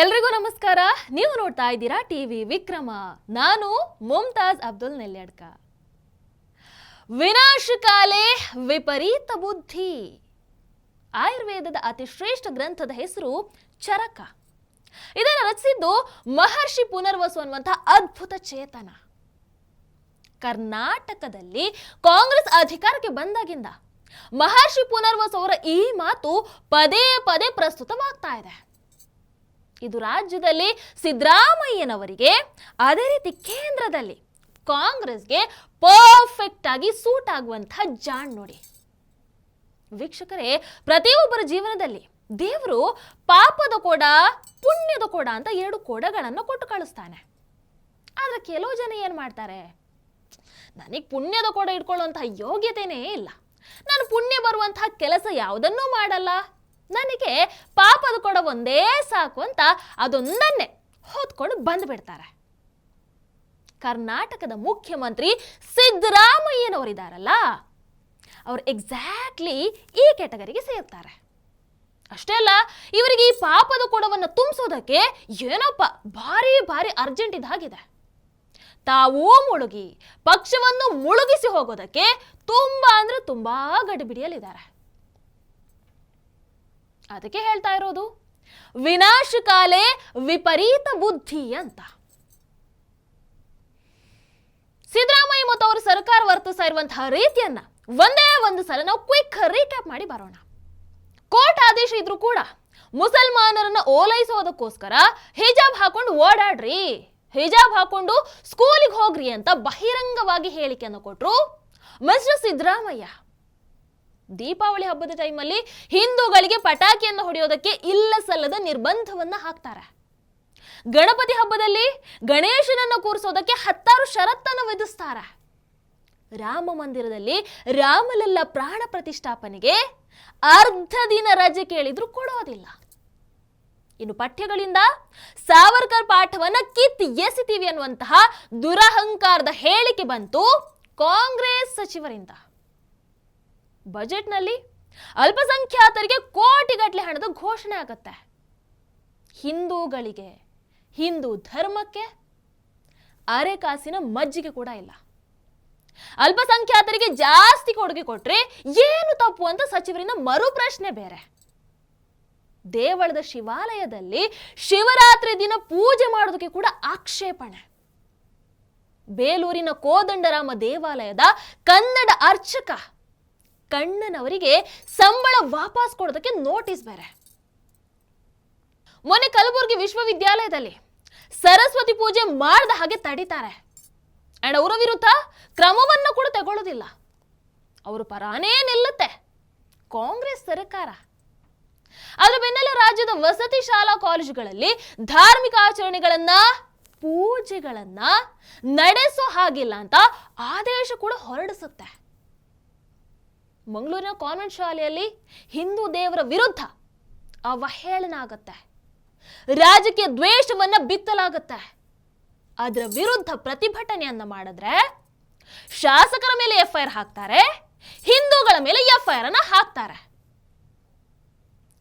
ಎಲ್ರಿಗೂ ನಮಸ್ಕಾರ. ನೀವು ನೋಡ್ತಾ ಇದ್ದೀರಾ ಟಿವಿ ವಿಕ್ರಮ. ನಾನು ಮುಮ್ತಾಜ್ ಅಬ್ದುಲ್ ನೆಲ್ಯಡ್ಕ. ವಿನಾಶಕಾಲೆ ವಿಪರೀತ ಬುದ್ಧಿ. ಆಯುರ್ವೇದದ ಅತಿ ಶ್ರೇಷ್ಠ ಗ್ರಂಥದ ಹೆಸರು ಚರಕ. ಇದನ್ನು ರಚಿಸಿದ್ದು ಮಹರ್ಷಿ ಪುನರ್ವಸು ಅನ್ನುವಂತಹ ಅದ್ಭುತ ಚೇತನ. ಕರ್ನಾಟಕದಲ್ಲಿ ಕಾಂಗ್ರೆಸ್ ಅಧಿಕಾರಕ್ಕೆ ಬಂದಾಗಿಂದ ಮಹರ್ಷಿ ಪುನರ್ವಸು ಅವರ ಈ ಮಾತು ಪದೇ ಪದೇ ಪ್ರಸ್ತುತವಾಗ್ತಾ ಇದೆ. ಇದು ರಾಜ್ಯದಲ್ಲಿ ಸಿದ್ದರಾಮಯ್ಯನವರಿಗೆ, ಅದೇ ರೀತಿ ಕೇಂದ್ರದಲ್ಲಿ ಕಾಂಗ್ರೆಸ್ಗೆ ಪರ್ಫೆಕ್ಟ್ ಆಗಿ ಸೂಟ್ ಆಗುವಂತಹ ಜಾಣ್ ನೋಡಿ. ವೀಕ್ಷಕರೇ, ಪ್ರತಿಯೊಬ್ಬರ ಜೀವನದಲ್ಲಿ ದೇವರು ಪಾಪದ ಕೊಡ, ಪುಣ್ಯದ ಕೊಡ ಅಂತ ಎರಡು ಕೋಡಗಳನ್ನು ಕೊಟ್ಟು ಕಳಿಸ್ತಾನೆ. ಆದ್ರೆ ಕೆಲವು ಜನ ಏನು ಮಾಡ್ತಾರೆ? ನನಗೆ ಪುಣ್ಯದ ಕೊಡ ಇಟ್ಕೊಳ್ಳುವಂತಹ ಯೋಗ್ಯತೆನೇ ಇಲ್ಲ. ನಾನು ಪುಣ್ಯ ಬರುವಂತಹ ಕೆಲಸ ಯಾವುದನ್ನೂ ಮಾಡಲ್ಲ. ನನಗೆ ಪಾಪದ ಕೊಡ ಒಂದೇ ಸಾಕು ಅಂತ ಅದೊಂದನ್ನೇ ಹೊತ್ಕೊಂಡು ಬಂದ್ಬಿಡ್ತಾರೆ ಕರ್ನಾಟಕದ ಮುಖ್ಯಮಂತ್ರಿ ಸಿದ್ದರಾಮಯ್ಯನವರಿದ್ದಾರಲ್ಲ ಅವರು ಎಕ್ಸಾಕ್ಟ್ಲಿ ಈ ಕ್ಯಾಟಗರಿಗೆ ಸೇರ್ತಾರೆ. ಅಷ್ಟೇ ಅಲ್ಲ, ಇವರಿಗೆ ಈ ಪಾಪದ ಕೊಡವನ್ನು ತುಂಬಿಸೋದಕ್ಕೆ ಏನಪ್ಪ, ಭಾರಿ ಭಾರಿ ಅರ್ಜೆಂಟ್ ಇದಾಗಿದೆ. ತಾವೂ ಮುಳುಗಿ, ಪಕ್ಷವನ್ನು ಮುಳುಗಿಸಿ ಹೋಗೋದಕ್ಕೆ ತುಂಬಾ ಅಂದ್ರೆ ತುಂಬಾ ಗಡಿಬಿಡಿಯಲ್ಲಿದ್ದಾರೆ. ಅದಕ್ಕೆ ಹೇಳ್ತಾ ಇರೋದು ವಿನಾಶಕಾಲೇ ವಿಪರೀತ ಬುದ್ಧಿ ಅಂತ. ಸಿದ್ದರಾಮಯ್ಯ ಮತ್ತು ಅವರ ಸರ್ಕಾರ ವರ್ತಿಸ್ತಾ ಇರುವಂತಹ ರೀತಿಯನ್ನ ಒಂದೇ ಒಂದು ಸಲ ನಾವು ಕ್ವಿಕ್ ರೀಕ್ಯಾಪ್ ಮಾಡಿ ಬರೋಣ. ಕೋರ್ಟ್ ಆದೇಶ ಇದ್ರೂ ಕೂಡ ಮುಸಲ್ಮಾನರನ್ನ ಓಲೈಸೋದಕ್ಕೋಸ್ಕರ ಹಿಜಾಬ್ ಹಾಕೊಂಡು ಓಡಾಡ್ರಿ, ಹಿಜಾಬ್ ಹಾಕೊಂಡು ಸ್ಕೂಲಿಗೆ ಹೋಗ್ರಿ ಅಂತ ಬಹಿರಂಗವಾಗಿ ಹೇಳಿಕೆಯನ್ನು ಕೊಟ್ಟರು ಮಿಸ್ಟರ್ ಸಿದ್ದರಾಮಯ್ಯ ದೀಪಾವಳಿ ಹಬ್ಬದ ಟೈಮಲ್ಲಿ ಹಿಂದೂಗಳಿಗೆ ಪಟಾಕಿಯನ್ನು ಹೊಡೆಯೋದಕ್ಕೆ ಇಲ್ಲ ಸಲ್ಲದ ನಿರ್ಬಂಧವನ್ನ ಹಾಕ್ತಾರೆ. ಗಣಪತಿ ಹಬ್ಬದಲ್ಲಿ ಗಣೇಶನನ್ನು ಕೂರಿಸೋದಕ್ಕೆ ಹತ್ತಾರು ಷರತ್ತನ್ನು ವಿಧಿಸ್ತಾರೆ. ರಾಮ ಮಂದಿರದಲ್ಲಿ ರಾಮಲಲ್ಲ ಪ್ರಾಣ ಪ್ರತಿಷ್ಠಾಪನೆಗೆ ಅರ್ಧ ದಿನ ರಜೆ ಕೇಳಿದ್ರು ಕೊಡೋದಿಲ್ಲ. ಇನ್ನು ಪಠ್ಯಗಳಿಂದ ಸಾವರ್ಕರ್ ಪಾಠವನ್ನ ಕಿತ್ ಎಸಿತೀವಿ ಅನ್ನುವಂತಹ ದುರಹಂಕಾರದ ಹೇಳಿಕೆ ಬಂತು ಕಾಂಗ್ರೆಸ್ ಸಚಿವರಿಂದ. ಬಜೆಟ್ನಲ್ಲಿ ಅಲ್ಪಸಂಖ್ಯಾತರಿಗೆ ಕೋಟಿಗಟ್ಟಲೆ ಹಣದ ಘೋಷಣೆ ಆಗುತ್ತೆ. ಹಿಂದೂಗಳಿಗೆ, ಹಿಂದೂ ಧರ್ಮಕ್ಕೆ ಅರೆಕಾಸಿನ ಮಜ್ಜಿಗೆ ಕೂಡ ಇಲ್ಲ. ಅಲ್ಪಸಂಖ್ಯಾತರಿಗೆ ಜಾಸ್ತಿ ಕೊಡುಗೆ ಕೊಟ್ರೆ ಏನು ತಪ್ಪು ಅಂತ ಸಚಿವರಿಂದ ಮರು ಪ್ರಶ್ನೆ ಬೇರೆ. ದೇವಳದ ಶಿವಾಲಯದಲ್ಲಿ ಶಿವರಾತ್ರಿ ದಿನ ಪೂಜೆ ಮಾಡೋದಕ್ಕೆ ಕೂಡ ಆಕ್ಷೇಪಣೆ. ಬೇಲೂರಿನ ಕೋದಂಡರಾಮ ದೇವಾಲಯದ ಕನ್ನಡ ಅರ್ಚಕ ಕಣ್ಣನವರಿಗೆ ಸಂಬಳ ವಾಪಸ್ ಕೊಡೋದಕ್ಕೆ ನೋಟಿಸ್ ಬೇರೆ. ಮೊನ್ನೆ ಕಲಬುರಗಿ ವಿಶ್ವವಿದ್ಯಾಲಯದಲ್ಲಿ ಸರಸ್ವತಿ ಪೂಜೆ ಮಾಡದ ಹಾಗೆ ತಡೀತಾರೆ. ಅಂಡ್ ಅವರ ವಿರುದ್ಧ ಕ್ರಮವನ್ನು ಕೂಡ ತಗೊಳ್ಳೋದಿಲ್ಲ. ಅವರು ಪರಾನೇ ನಿಲ್ಲುತ್ತೆ. ಕಾಂಗ್ರೆಸ್ ಸರ್ಕಾರ. ಅದರ ಬೆನ್ನಲ್ಲೇ ರಾಜ್ಯದ ವಸತಿ ಶಾಲಾ ಕಾಲೇಜುಗಳಲ್ಲಿ ಧಾರ್ಮಿಕ ಆಚರಣೆಗಳನ್ನ, ಪೂಜೆಗಳನ್ನ ನಡೆಸೋ ಹಾಗಿಲ್ಲ ಅಂತ ಆದೇಶ ಕೂಡ ಹೊರಡಿಸುತ್ತೆ. ಮಂಗಳೂರಿನ ಕಾನ್ವೆಂಟ್ ಶಾಲೆಯಲ್ಲಿ ಹಿಂದೂ ದೇವರ ವಿರುದ್ಧ ಅವಹೇಳನ ಆಗತ್ತೆ ರಾಜಕೀಯ ದ್ವೇಷವನ್ನ ಬಿತ್ತಲಾಗತ್ತೆ. ಅದರ ವಿರುದ್ಧ ಪ್ರತಿಭಟನೆಯನ್ನ ಮಾಡಿದ್ರೆ ಶಾಸಕರ ಮೇಲೆ ಎಫ್ಐಆರ್ ಹಾಕ್ತಾರೆ, ಹಿಂದೂಗಳ ಮೇಲೆ ಎಫ್ಐಆರ್ ಅನ್ನ ಹಾಕ್ತಾರೆ.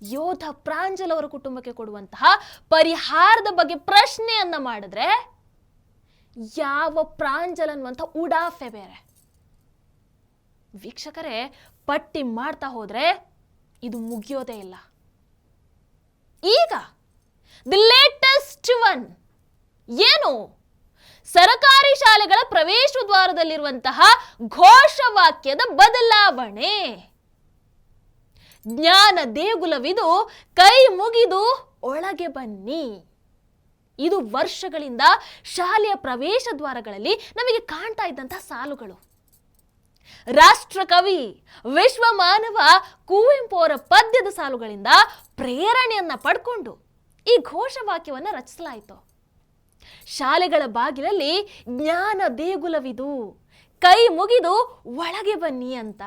ಯೋಧ ಪ್ರಾಂಜಲ್ ಅವರ ಕುಟುಂಬಕ್ಕೆ ಕೊಡುವಂತಹ ಪರಿಹಾರದ ಬಗ್ಗೆ ಪ್ರಶ್ನೆಯನ್ನ ಮಾಡಿದ್ರೆ ಯಾವ ಪ್ರಾಂಜಲ್ ಅನ್ನುವಂಥ ಉಡಾಫೆ ಬೇರೆ. ವೀಕ್ಷಕರೇ ಪಟ್ಟಿ ಮಾಡ್ತಾ ಹೋದರೆ ಇದು ಮುಗಿಯೋದೇ ಇಲ್ಲ. ಈಗ ದಿ ಲೇಟೆಸ್ಟ್ ಒನ್ ಏನು? ಸರಕಾರಿ ಶಾಲೆಗಳ ಪ್ರವೇಶ ದ್ವಾರದಲ್ಲಿರುವಂತಹ ಘೋಷವಾಕ್ಯದ ಬದಲಾವಣೆ. ಜ್ಞಾನ ದೇಗುಲವಿದು ಕೈ ಮುಗಿದು ಒಳಗೆ ಬನ್ನಿ. ಇದು ವರ್ಷಗಳಿಂದ ಶಾಲೆಯ ಪ್ರವೇಶ ದ್ವಾರಗಳಲ್ಲಿ ನಮಗೆ ಕಾಣ್ತಾ ಇದ್ದಂತಹ ಸಾಲುಗಳು. ರಾಷ್ಟ್ರಕವಿ, ವಿಶ್ವ ಮಾನವ ಕುವೆಂಪು ಅವರ ಪದ್ಯದ ಸಾಲುಗಳಿಂದ ಪ್ರೇರಣೆಯನ್ನ ಪಡ್ಕೊಂಡು ಈ ಘೋಷವಾಕ್ಯವನ್ನು ರಚಿಸಲಾಯಿತು. ಶಾಲೆಗಳ ಬಾಗಿಲಲ್ಲಿ ಜ್ಞಾನ ದೇಗುಲವಿದು, ಕೈ ಮುಗಿದು ಒಳಗೆ ಬನ್ನಿ ಅಂತ.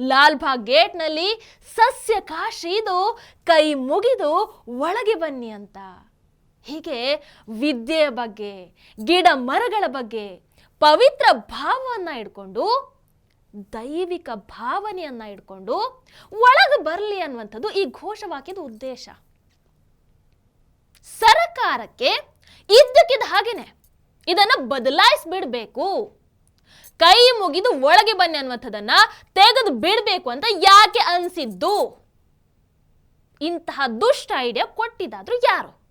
ಲಾಲ್ಬಾಗ್ ಗೇಟ್ನಲ್ಲಿ ಸಸ್ಯ ಕಾಶಿ ಇದು, ಕೈ ಮುಗಿದು ಒಳಗೆ ಬನ್ನಿ ಅಂತ. ಹೀಗೆ ವಿದ್ಯೆಯ ಬಗ್ಗೆ, ಗಿಡ ಮರಗಳ ಬಗ್ಗೆ ಪವಿತ್ರ ಭಾವವನ್ನ ಇಟ್ಕೊಂಡು ದೈವಿಕ ಭಾವನೆಯನ್ನ ಇಟ್ಕೊಂಡು ಒಳಗೆ ಬರಲಿ ಅನ್ನುವಂಥದ್ದು ಈ ಘೋಷವಾಕ್ಯದ ಉದ್ದೇಶ. ಸರ್ಕಾರಕ್ಕೆ ಇದ್ದಕ್ಕಿದ್ದ ಹಾಗೇನೆ. ಇದನ್ನ ಬದಲಾಯಿಸ್ಬಿಡ್ಬೇಕು. ಕೈ ಮುಗಿದು ಒಳಗೆ ಬನ್ನಿ ಅನ್ನುವಂಥದ್ದನ್ನ ತೆಗೆದು ಬಿಡಬೇಕು ಅಂತ ಯಾಕೆ ಅನಿಸಿದ್ದು? ಇಂತಹ ದುಷ್ಟ ಐಡಿಯಾ ಕೊಟ್ಟಿದ್ದಾದ್ರೂ ಯಾರು?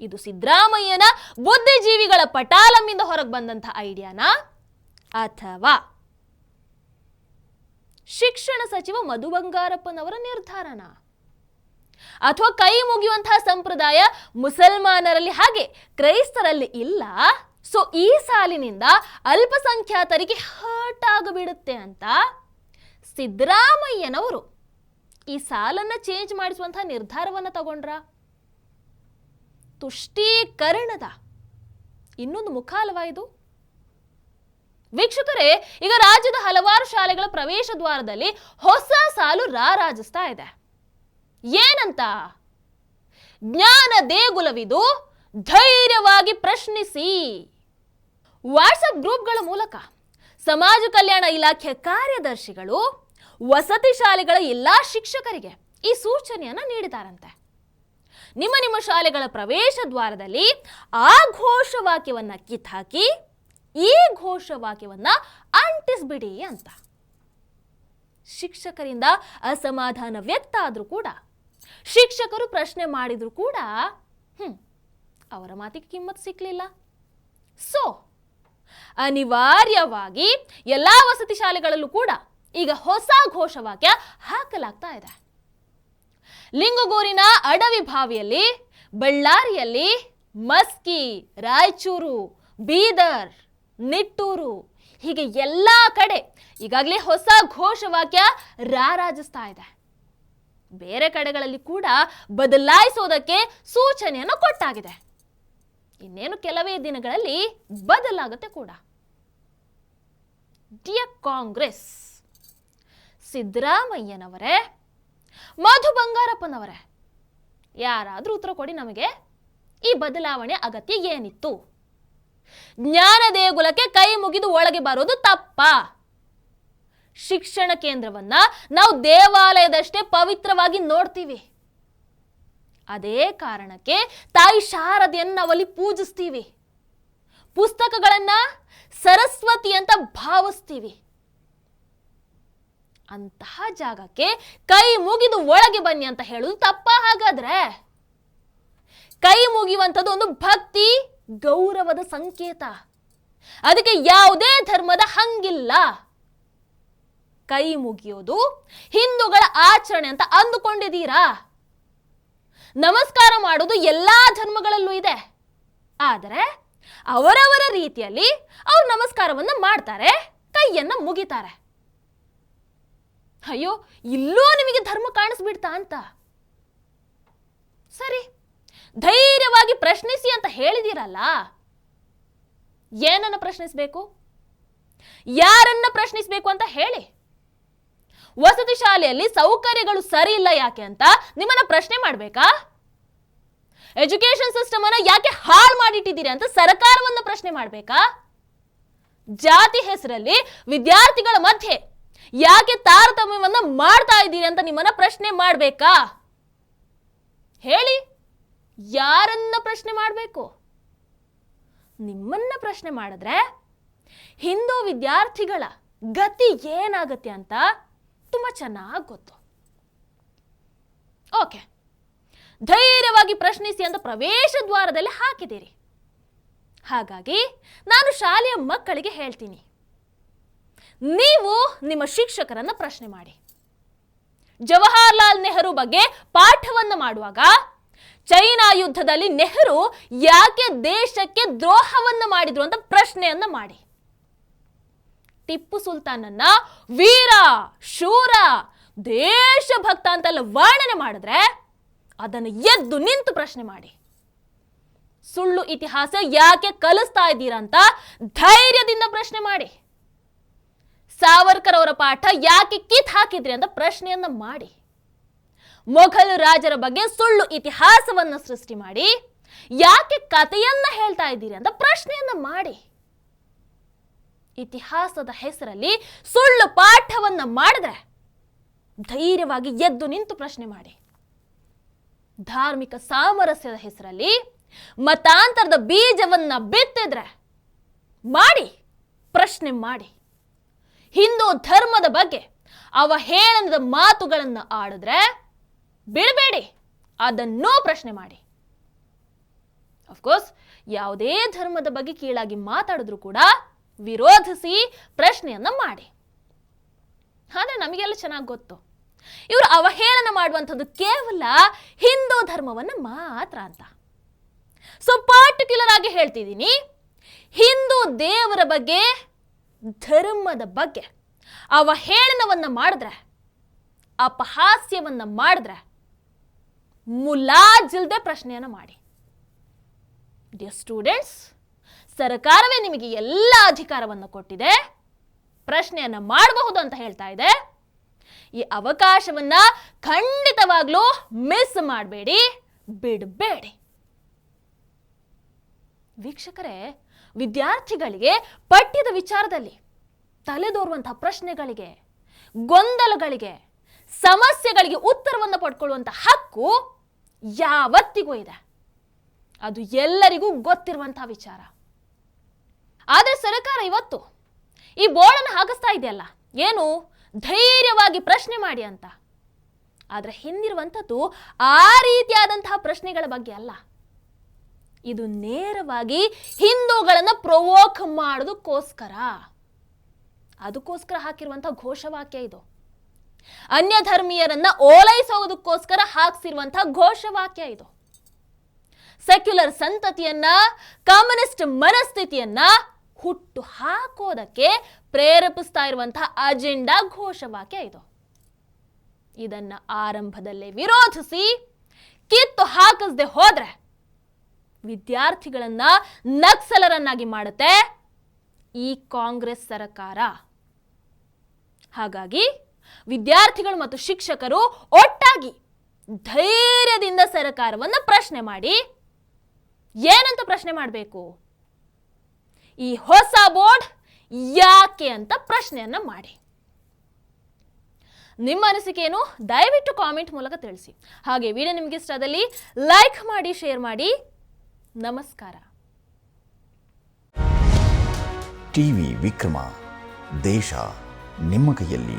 ಇದು ಸಿದ್ದರಾಮಯ್ಯನ ಬುದ್ಧಿಜೀವಿಗಳ ಪಟಾಲಮ್ಮಿಂದ ಹೊರಗೆ ಬಂದಂತಹ ಐಡಿಯಾನ ಅಥವಾ ಶಿಕ್ಷಣ ಸಚಿವ ಮಧು ಬಂಗಾರಪ್ಪನವರ ನಿರ್ಧಾರನ? ಅಥವಾ ಕೈ ಮುಗಿಯುವಂತಹ ಸಂಪ್ರದಾಯ ಮುಸಲ್ಮಾನರಲ್ಲಿ ಹಾಗೆ ಕ್ರೈಸ್ತರಲ್ಲಿ ಇಲ್ಲ? ಸೊ ಈ ಸಾಲಿನಿಂದ ಅಲ್ಪಸಂಖ್ಯಾತರಿಗೆ ಹರ್ಟ್ ಆಗಿಬಿಡುತ್ತೆ ಅಂತ ಸಿದ್ದರಾಮಯ್ಯನವರು ಈ ಸಾಲನ್ನ ಚೇಂಜ್ ಮಾಡಿಸುವಂತಹ ನಿರ್ಧಾರವನ್ನ ತಗೊಂಡ್ರ? ತುಷ್ಟೀಕರಣದ ಇನ್ನೊಂದು ಮುಖಾಲವಾಯಿದು ಇದು? ವೀಕ್ಷಕರೇ, ಈಗ ರಾಜ್ಯದ ಹಲವಾರು ಶಾಲೆಗಳ ಪ್ರವೇಶ ದ್ವಾರದಲ್ಲಿ ಹೊಸ ಸಾಲು ರಾರಾಜಿಸ್ತಾ ಇದೆ. ಏನಂತ? ಜ್ಞಾನ ದೇಗುಲವಿದು ಧೈರ್ಯವಾಗಿ ಪ್ರಶ್ನಿಸಿ. ವಾಟ್ಸಪ್ ಗ್ರೂಪ್ಗಳ ಮೂಲಕ ಸಮಾಜ ಕಲ್ಯಾಣ ಇಲಾಖೆ ಕಾರ್ಯದರ್ಶಿಗಳು, ವಸತಿ ಶಾಲೆಗಳ ಎಲ್ಲಾ ಶಿಕ್ಷಕರಿಗೆ ಈ ಸೂಚನೆಯನ್ನ ನೀಡಿದಾರಂತೆ. ನಿಮ್ಮ ನಿಮ್ಮ ಶಾಲೆಗಳ ಪ್ರವೇಶ ದ್ವಾರದಲ್ಲಿ ಆ ಘೋಷವಾಕ್ಯವನ್ನ ಕಿತ್ತಾಕಿ ಈ ಘೋಷವಾಕ್ಯವನ್ನ ಅಂಟಿಸ್ಬಿಡಿ ಅಂತ. ಶಿಕ್ಷಕರಿಂದ ಅಸಮಾಧಾನ ವ್ಯಕ್ತ ಆದರೂ ಕೂಡ, ಶಿಕ್ಷಕರು ಪ್ರಶ್ನೆ ಮಾಡಿದ್ರು ಕೂಡ, ಹ್ಮ್, ಅವರ ಮಾತಿಗೆ ಕಿಮ್ಮತ್ತು ಸಿಕ್ಕಲಿಲ್ಲ ಸೊ ಅನಿವಾರ್ಯವಾಗಿ ಎಲ್ಲಾ ವಸತಿ ಶಾಲೆಗಳಲ್ಲೂ ಕೂಡ ಈಗ ಹೊಸ ಘೋಷವಾಕ್ಯ ಹಾಕಲಾಗ್ತಾ ಇದೆ. ಲಿಂಗಗೂರಿನ ಅಡವಿ ಬಾವಿಯಲ್ಲಿ, ಬಳ್ಳಾರಿಯಲ್ಲಿ ಮಸ್ಕಿ, ರಾಯಚೂರು, ಬೀದರ್ ನಿಟ್ಟೂರು. ಹೀಗೆ ಎಲ್ಲ ಕಡೆ ಈಗಾಗಲೇ ಹೊಸ ಘೋಷವಾಕ್ಯ ರಾರಾಜಿಸ್ತಾ ಇದೆ. ಬೇರೆ ಕಡೆಗಳಲ್ಲಿ ಕೂಡ ಬದಲಾಯಿಸೋದಕ್ಕೆ ಸೂಚನೆಯನ್ನು ಕೊಟ್ಟಾಗಿದೆ. ಇನ್ನೇನು ಕೆಲವೇ ದಿನಗಳಲ್ಲಿ ಬದಲಾಗುತ್ತೆ ಕೂಡ. ಡಿಯರ್ ಕಾಂಗ್ರೆಸ್, ಸಿದ್ದರಾಮಯ್ಯನವರೇ, ಮಧು ಬಂಗಾರಪ್ಪನವರೇ, ಯಾರಾದರೂ ಉತ್ತರ ಕೊಡಿ ನಮಗೆ. ಈ ಬದಲಾವಣೆ ಅಗತ್ಯ ಏನಿತ್ತು? ಜ್ಞಾನ ದೇಗುಲಕ್ಕೆ ಕೈ ಮುಗಿದು ಒಳಗೆ ಬರೋದು ತಪ್ಪ. ಶಿಕ್ಷಣ ಕೇಂದ್ರವನ್ನ ನಾವು ದೇವಾಲಯದಷ್ಟೇ ಪವಿತ್ರವಾಗಿ ನೋಡ್ತೀವಿ. ಅದೇ ಕಾರಣಕ್ಕೆ ತಾಯಿ ಶಾರದೆಯನ್ನು ನಾವಲ್ಲಿ ಪೂಜಿಸ್ತೀವಿ. ಪುಸ್ತಕಗಳನ್ನ ಸರಸ್ವತಿ ಅಂತ ಭಾವಿಸ್ತೀವಿ. ಅಂತಹ ಜಾಗಕ್ಕೆ ಕೈ ಮುಗಿದು ಒಳಗೆ ಬನ್ನಿ ಅಂತ ಹೇಳುದು ತಪ್ಪ ಹಾಗಾದ್ರೆ. ಕೈ ಮುಗಿಯುವಂಥದ್ದು ಒಂದು ಭಕ್ತಿ ಗೌರವದ ಸಂಕೇತ. ಅದಕ್ಕೆ ಯಾವುದೇ ಧರ್ಮದ ಹಂಗಿಲ್ಲ. ಕೈ ಮುಗಿಯೋದು ಹಿಂದೂಗಳ ಆಚರಣೆ ಅಂತ ಅಂದುಕೊಂಡಿದ್ದೀರಾ? ನಮಸ್ಕಾರ ಮಾಡೋದು ಎಲ್ಲಾ ಧರ್ಮಗಳಲ್ಲೂ ಇದೆ. ಆದರೆ ಅವರವರ ರೀತಿಯಲ್ಲಿ ಅವ್ರು ನಮಸ್ಕಾರವನ್ನು ಮಾಡ್ತಾರೆ, ಕೈಯನ್ನ ಮುಗಿತಾರೆ. ಅಯ್ಯೋ, ಇಲ್ಲೂ ನಿಮಗೆ ಧರ್ಮ ಕಾಣಿಸ್ಬಿಡ್ತಾ ಅಂತ. ಸರಿ ಧೈರ್ಯವಾಗಿ ಪ್ರಶ್ನಿಸಿ ಅಂತ ಹೇಳಿದಿರಲ್ಲ? ಏನನ್ನು ಪ್ರಶ್ನಿಸಬೇಕು? ಯಾರನ್ನ ಪ್ರಶ್ನಿಸಬೇಕು ಅಂತ ಹೇಳಿ? ವಸತಿ ಶಾಲೆಯಲ್ಲಿ ಸೌಕರ್ಯಗಳು ಸರಿ ಇಲ್ಲ ಯಾಕೆ ಅಂತ ನಿಮ್ಮನ್ನ ಪ್ರಶ್ನೆ ಮಾಡಬೇಕಾ? ಎಜುಕೇಶನ್ ಸಿಸ್ಟಮ್ ಅನ್ನ ಯಾಕೆ ಹಾಳು ಮಾಡಿಟ್ಟಿದ್ದೀರಿ ಅಂತ ಸರ್ಕಾರವನ್ನು ಪ್ರಶ್ನೆ ಮಾಡಬೇಕಾ? ಜಾತಿ ಹೆಸರಲ್ಲಿ ವಿದ್ಯಾರ್ಥಿಗಳ ಮಧ್ಯೆ ಯಾಕೆ ತಾರತಮ್ಯವನ್ನು ಮಾಡ್ತಾ ಇದ್ದೀರಿ ಅಂತ ನಿಮ್ಮನ್ನ ಪ್ರಶ್ನೆ ಮಾಡಬೇಕಾ? ಹೇಳಿ. ಯಾರನ್ನ ಪ್ರಶ್ನೆ ಮಾಡಬೇಕು? ನಿಮ್ಮನ್ನ ಪ್ರಶ್ನೆ ಮಾಡಿದ್ರೆ ಹಿಂದೂ ವಿದ್ಯಾರ್ಥಿಗಳ ಗತಿ ಏನಾಗತ್ತೆ ಅಂತ ತುಂಬ ಚೆನ್ನಾಗಿ ಗೊತ್ತು. ಓಕೆ. ಧೈರ್ಯವಾಗಿ ಪ್ರಶ್ನಿಸಿ ಅಂತ ಪ್ರವೇಶ ದ್ವಾರದಲ್ಲಿ ಹಾಕಿದ್ದೀರಿ. ಹಾಗಾಗಿ ನಾನು ಶಾಲೆಯ ಮಕ್ಕಳಿಗೆ ಹೇಳ್ತೀನಿ. ನೀವು ನಿಮ್ಮ ಶಿಕ್ಷಕರನ್ನು ಪ್ರಶ್ನೆ ಮಾಡಿ. ಜವಾಹರ್ಲಾಲ್ ನೆಹರು ಬಗ್ಗೆ ಪಾಠವನ್ನು ಮಾಡುವಾಗ ಚೈನಾ ಯುದ್ಧದಲ್ಲಿ ನೆಹರು ಯಾಕೆ ದೇಶಕ್ಕೆ ದ್ರೋಹವನ್ನು ಮಾಡಿದ್ರು ಅಂತ ಪ್ರಶ್ನೆಯನ್ನ ಮಾಡಿ. ಟಿಪ್ಪು ಸುಲ್ತಾನನ್ನ ವೀರ, ಶೂರ, ದೇಶಭಕ್ತ ಅಂತೆಲ್ಲ ವರ್ಣನೆ ಮಾಡಿದ್ರೆ ಅದನ್ನು ಎದ್ದು ನಿಂತು ಪ್ರಶ್ನೆ ಮಾಡಿ. ಸುಳ್ಳು ಇತಿಹಾಸ ಯಾಕೆ ಕಲಿಸ್ತಾ ಇದ್ದೀರಾ ಅಂತ ಧೈರ್ಯದಿಂದ ಪ್ರಶ್ನೆ ಮಾಡಿ. ಸಾವರ್ಕರ್ ಅವರ ಪಾಠ ಯಾಕೆ ಕಿತ್ ಹಾಕಿದ್ರಿ ಅಂತ ಪ್ರಶ್ನೆಯನ್ನ ಮಾಡಿ. ಮೊಘಲ್ ರಾಜರ ಬಗ್ಗೆ ಸುಳ್ಳು ಇತಿಹಾಸವನ್ನ ಸೃಷ್ಟಿ ಮಾಡಿ, ಯಾಕೆ ಕಥೆಯನ್ನ ಹೇಳ್ತಾ ಇದ್ದೀರಿ ಅಂತ ಪ್ರಶ್ನೆಯನ್ನ ಮಾಡಿ. ಇತಿಹಾಸದ ಹೆಸರಲ್ಲಿ ಸುಳ್ಳು ಪಾಠವನ್ನ ಮಾಡಿದ್ರೆ ಧೈರ್ಯವಾಗಿ ಎದ್ದು ನಿಂತು ಪ್ರಶ್ನೆ ಮಾಡಿ. ಧಾರ್ಮಿಕ ಸಾಮರಸ್ಯದ ಹೆಸರಲ್ಲಿ ಮತಾಂತರದ ಬೀಜವನ್ನ ಬಿತ್ತಿದ್ರೆ ಮಾಡಿ, ಪ್ರಶ್ನೆ ಮಾಡಿ. ಹಿಂದೂ ಧರ್ಮದ ಬಗ್ಗೆ ಅವಹೇಳನದ ಮಾತುಗಳನ್ನು ಆಡಿದ್ರೆ ಬಿಡಬೇಡಿ. ಅದನ್ನೂ ಪ್ರಶ್ನೆ ಮಾಡಿ. ಅಫ್ಕೋರ್ಸ್ ಯಾವುದೇ ಧರ್ಮದ ಬಗ್ಗೆ ಕೀಳಾಗಿ ಮಾತಾಡಿದ್ರು ಕೂಡ ವಿರೋಧಿಸಿ ಪ್ರಶ್ನೆಯನ್ನ ಮಾಡಿ. ಆದರೆ ನಮಗೆಲ್ಲ ಚೆನ್ನಾಗಿ ಗೊತ್ತು. ಇವರು ಅವಹೇಳನ ಮಾಡುವಂಥದ್ದು ಕೇವಲ ಹಿಂದೂ ಧರ್ಮವನ್ನ ಮಾತ್ರ ಅಂತ. ಸೊ ಪರ್ಟಿಕ್ಯುಲರ್ ಆಗಿ ಹೇಳ್ತಿದ್ದೀನಿ, ಹಿಂದೂ ದೇವರ ಬಗ್ಗೆ, ಧರ್ಮದ ಬಗ್ಗೆ ಅವಹೇಳನವನ್ನ ಮಾಡಿದ್ರೆ, ಅಪಹಾಸ್ಯವನ್ನ ಮಾಡಿದ್ರೆ ಮುಲಾಜಿಲ್ದೆ ಪ್ರಶ್ನೆಯನ್ನು ಮಾಡಿ. ಡಿಯರ್ ಸ್ಟೂಡೆಂಟ್ಸ್ ಸರ್ಕಾರವೇ ನಿಮಗೆ ಎಲ್ಲ ಅಧಿಕಾರವನ್ನು ಕೊಟ್ಟಿದೆ. ಪ್ರಶ್ನೆಯನ್ನು ಮಾಡಬಹುದು ಅಂತ ಹೇಳ್ತಾ ಇದೆ. ಈ ಅವಕಾಶವನ್ನ ಖಂಡಿತವಾಗ್ಲೂ ಮಿಸ್ ಮಾಡಬೇಡಿ, ಬಿಡಬೇಡಿ. ವೀಕ್ಷಕರೇ, ವಿದ್ಯಾರ್ಥಿಗಳಿಗೆ ಪಠ್ಯದ ವಿಚಾರದಲ್ಲಿ ತಲೆದೋರುವಂತಹ ಪ್ರಶ್ನೆಗಳಿಗೆ, ಗೊಂದಲಗಳಿಗೆ, ಸಮಸ್ಯೆಗಳಿಗೆ ಉತ್ತರವನ್ನು ಪಡ್ಕೊಳ್ಳುವಂಥ ಹಕ್ಕು ಯಾವತ್ತಿಗೂ ಇದೆ. ಅದು ಎಲ್ಲರಿಗೂ ಗೊತ್ತಿರುವಂತಹ ವಿಚಾರ. ಆದರೆ ಸರ್ಕಾರ ಇವತ್ತು ಈ ಬೋರ್ಡನ್ನು ಹಾಕಿಸ್ತಾ ಇದೆಯಲ್ಲ? ಏನು? ಧೈರ್ಯವಾಗಿ ಪ್ರಶ್ನೆ ಮಾಡಿ ಅಂತ. ಆದರೆ ಹಿಂದಿರುವಂಥದ್ದು ಆ ರೀತಿಯಾದಂತಹ ಪ್ರಶ್ನೆಗಳ ಬಗ್ಗೆ ಅಲ್ಲ. ಇದು ನೇರವಾಗಿ ಹಿಂದೂಗಳನ್ನು ಪ್ರೊವೋಕ್ ಮಾಡೋದಕ್ಕೋಸ್ಕರ. ಅದಕ್ಕೋಸ್ಕರ ಹಾಕಿರುವಂತಹ ಘೋಷವಾಕ್ಯ ಇದು. ಅನ್ಯ ಧರ್ಮೀಯರನ್ನ ಓಲೈಸೋದಕ್ಕೋಸ್ಕರ ಹಾಕ್ಸಿರುವಂತಹ ಘೋಷವಾಕ್ಯ ಇದು. ಸೆಕ್ಯುಲರ್ ಸಂತತಿಯನ್ನ ಕಮ್ಯುನಿಸ್ಟ್ ಮನಸ್ಥಿತಿಯನ್ನ ಹುಟ್ಟು ಹಾಕೋದಕ್ಕೆ ಪ್ರೇರೇಪಿಸ್ತಾ ಇರುವಂತಹ ಅಜೆಂಡಾ ಘೋಷವಾಕ್ಯ ಇದು. ಇದನ್ನ ಆರಂಭದಲ್ಲೇ ವಿರೋಧಿಸಿ ಕಿತ್ತು ಹಾಕಿಸದೆ ಹೋದ್ರೆ ವಿದ್ಯಾರ್ಥಿಗಳನ್ನ ನಕ್ಸಲರನ್ನಾಗಿ ಮಾಡುತ್ತೆ ಈ ಕಾಂಗ್ರೆಸ್ ಸರಕಾರ. ಹಾಗಾಗಿ ವಿದ್ಯಾರ್ಥಿಗಳು ಮತ್ತು ಶಿಕ್ಷಕರು ಒಟ್ಟಾಗಿ ಧೈರ್ಯದಿಂದ ಸರ್ಕಾರವನ್ನು ಪ್ರಶ್ನೆ ಮಾಡಿ, ಏನಂತ ಪ್ರಶ್ನೆ ಮಾಡಬೇಕು? ಈ ಹೊಸ ಬೋರ್ಡ್ ಯಾಕೆ ಅಂತ ಪ್ರಶ್ನೆಯನ್ನ ಮಾಡಿ. ನಿಮ್ಮ ಅನಿಸಿಕೆಯನ್ನು ದಯವಿಟ್ಟು ಕಾಮೆಂಟ್ ಮೂಲಕ ತಿಳಿಸಿ. ಹಾಗೆ ವಿಡಿಯೋ ನಿಮಗೆ ಇಷ್ಟದಲ್ಲಿ ಲೈಕ್ ಮಾಡಿ, ಶೇರ್ ಮಾಡಿ. ನಮಸ್ಕಾರ. ಟಿವಿ ವಿಕ್ರಮ, ದೇಶ ನಿಮ್ಮ ಕೈಯಲ್ಲಿ.